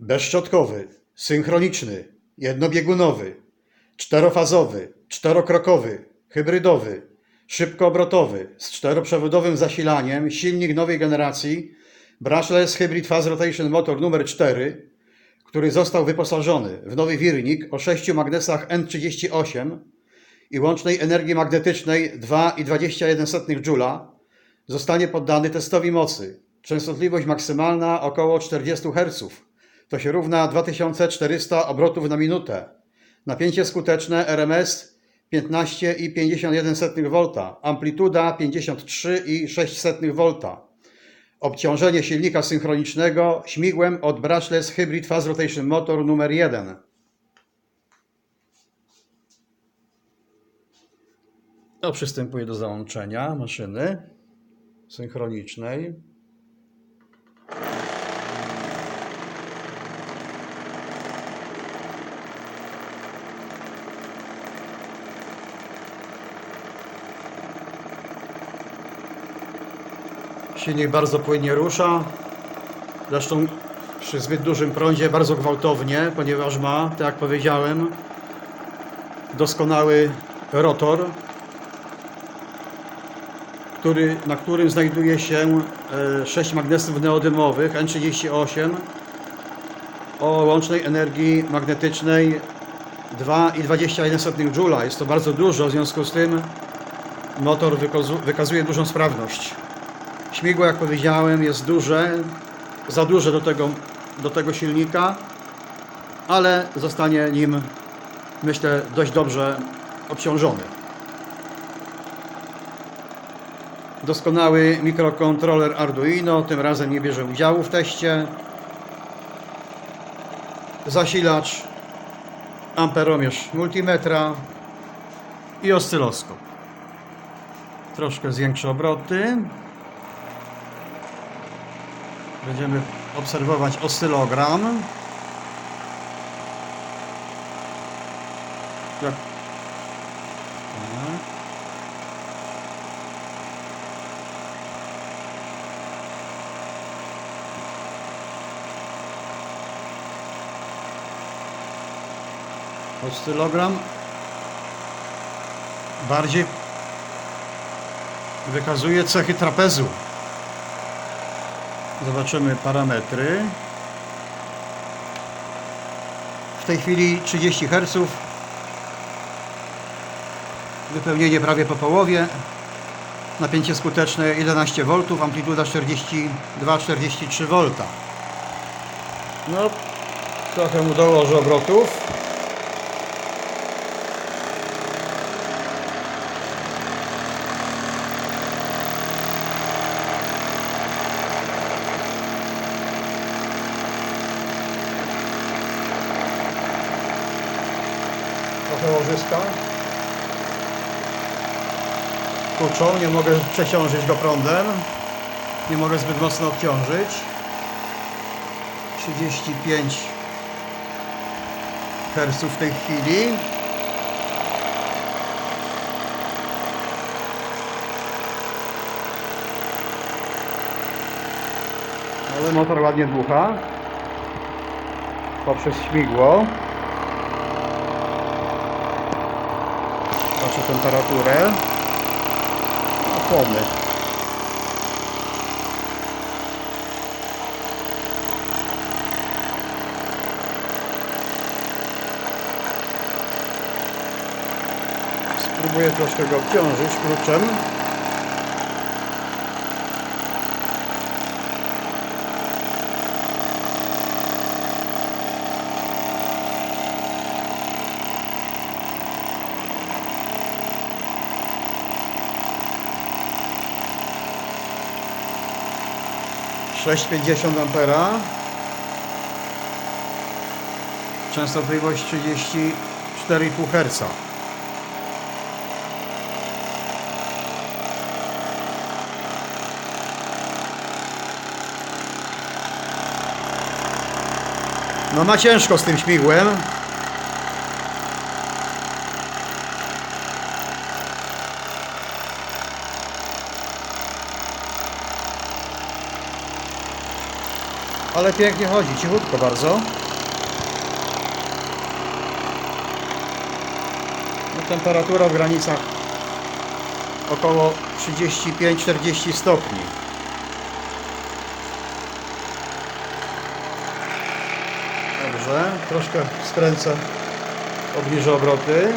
bezszczotkowy, synchroniczny, jednobiegunowy, czterofazowy, czterokrokowy, hybrydowy, szybkoobrotowy, z czteroprzewodowym zasilaniem, silnik nowej generacji, brushless Hybrid Fast Rotation Motor numer 4, który został wyposażony w nowy wirnik o 6 magnesach N38 i łącznej energii magnetycznej 2,21 Joula, zostanie poddany testowi mocy. Częstotliwość maksymalna około 40 Hz. To się równa 2400 obrotów na minutę. Napięcie skuteczne RMS 15,51 V, amplituda 53,6 V. Obciążenie silnika synchronicznego śmigłem od Brushless Hybrid Fast Rotation Motor numer 1. No, przystępuję do załączenia maszyny synchronicznej. Silnik bardzo płynnie rusza. Zresztą przy zbyt dużym prądzie bardzo gwałtownie, ponieważ ma, tak jak powiedziałem, doskonały rotor, który, na którym znajduje się 6 magnesów neodymowych N38 o łącznej energii magnetycznej 2,21 Joule. Jest to bardzo dużo, w związku z tym motor wykazu- wykazuje dużą sprawność. Śmigło, jak powiedziałem, jest duże, za duże do tego, do tego silnika, ale zostanie nim, myślę, dość dobrze obciążony. Doskonały mikrokontroler Arduino, tym razem nie bierze udziału w teście. Zasilacz, amperomierz multimetra i oscyloskop. Troszkę zwiększę obroty. Będziemy obserwować oscylogram. Jak... Tak. Oscylogram bardziej wykazuje cechy trapezu. Zobaczymy parametry. W tej chwili 30 Hz. Wypełnienie prawie po połowie. Napięcie skuteczne 11 V, amplituda 42-43 V. No, trochę mu dołożę obrotów. Trochę łożyska. Kurczą, nie mogę przeciążyć go prądem. Nie mogę zbyt mocno obciążyć. 35 Hz w tej chwili. Ale motor ładnie dmucha poprzez śmigło. Patrzę temperaturę. No. Spróbuję troszkę go obciążyć kluczem. Sześć pięćdziesiąt ampera. Częstotliwość 34,5 Hz. No ma ciężko z tym śmigłem. Ale pięknie chodzi, cichutko bardzo. No, temperatura w granicach około 35-40 stopni. Dobrze, troszkę skręcę, obniżę obroty.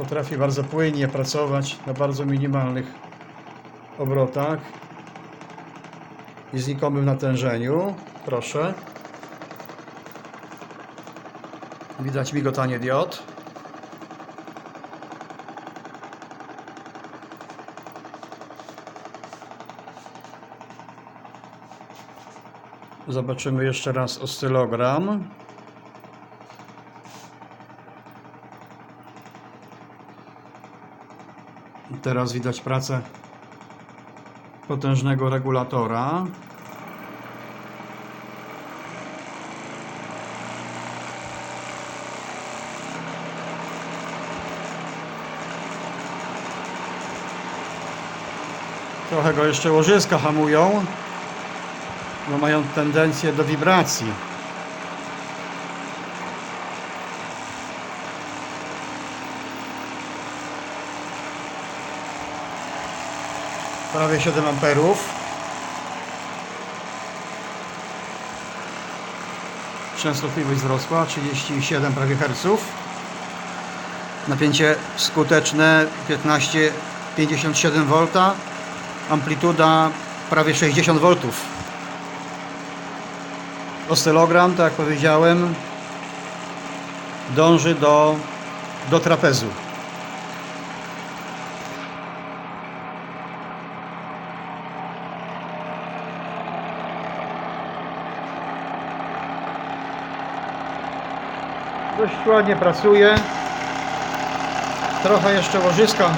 Potrafi bardzo płynnie pracować na bardzo minimalnych obrotach i znikomym natężeniu. Proszę. Widać migotanie diod. Zobaczymy jeszcze raz oscylogram. Teraz widać pracę potężnego regulatora. Trochę go jeszcze łożyska hamują, bo mają tendencję do wibracji. Prawie 7 amperów. Częstotliwość wzrosła 37 prawie herców. Napięcie skuteczne 15 57 V. Amplituda prawie 60 V. Oscylogram, tak jak powiedziałem, dąży do, do trapezu. Dość ładnie pracuje. Trochę jeszcze łożyska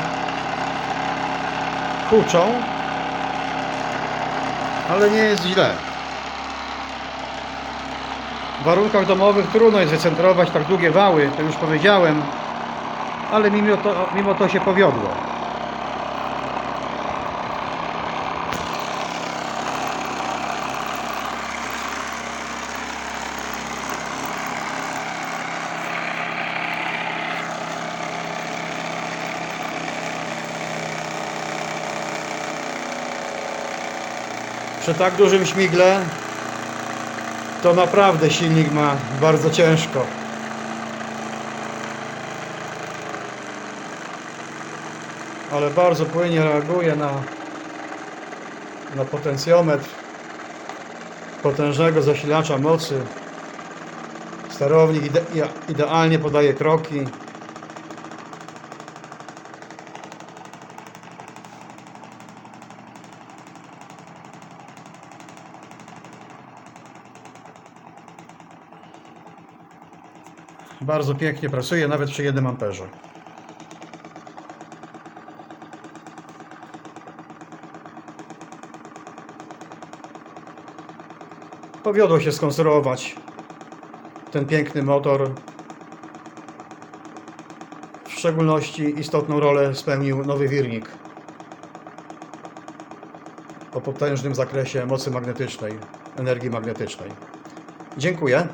huczą, ale nie jest źle. W warunkach domowych trudno jest wycentrować tak długie wały, to już powiedziałem, ale mimo to, mimo to się powiodło. Przy tak dużym śmigle to naprawdę silnik ma bardzo ciężko. Ale bardzo płynnie reaguje na, na potencjometr potężnego zasilacza mocy. Sterownik ide, ide- idealnie podaje kroki. Bardzo pięknie pracuje, nawet przy 1 amperze. Powiodło się skonstruować ten piękny motor. W szczególności istotną rolę spełnił nowy wirnik o potężnym zakresie mocy magnetycznej, energii magnetycznej. Dziękuję.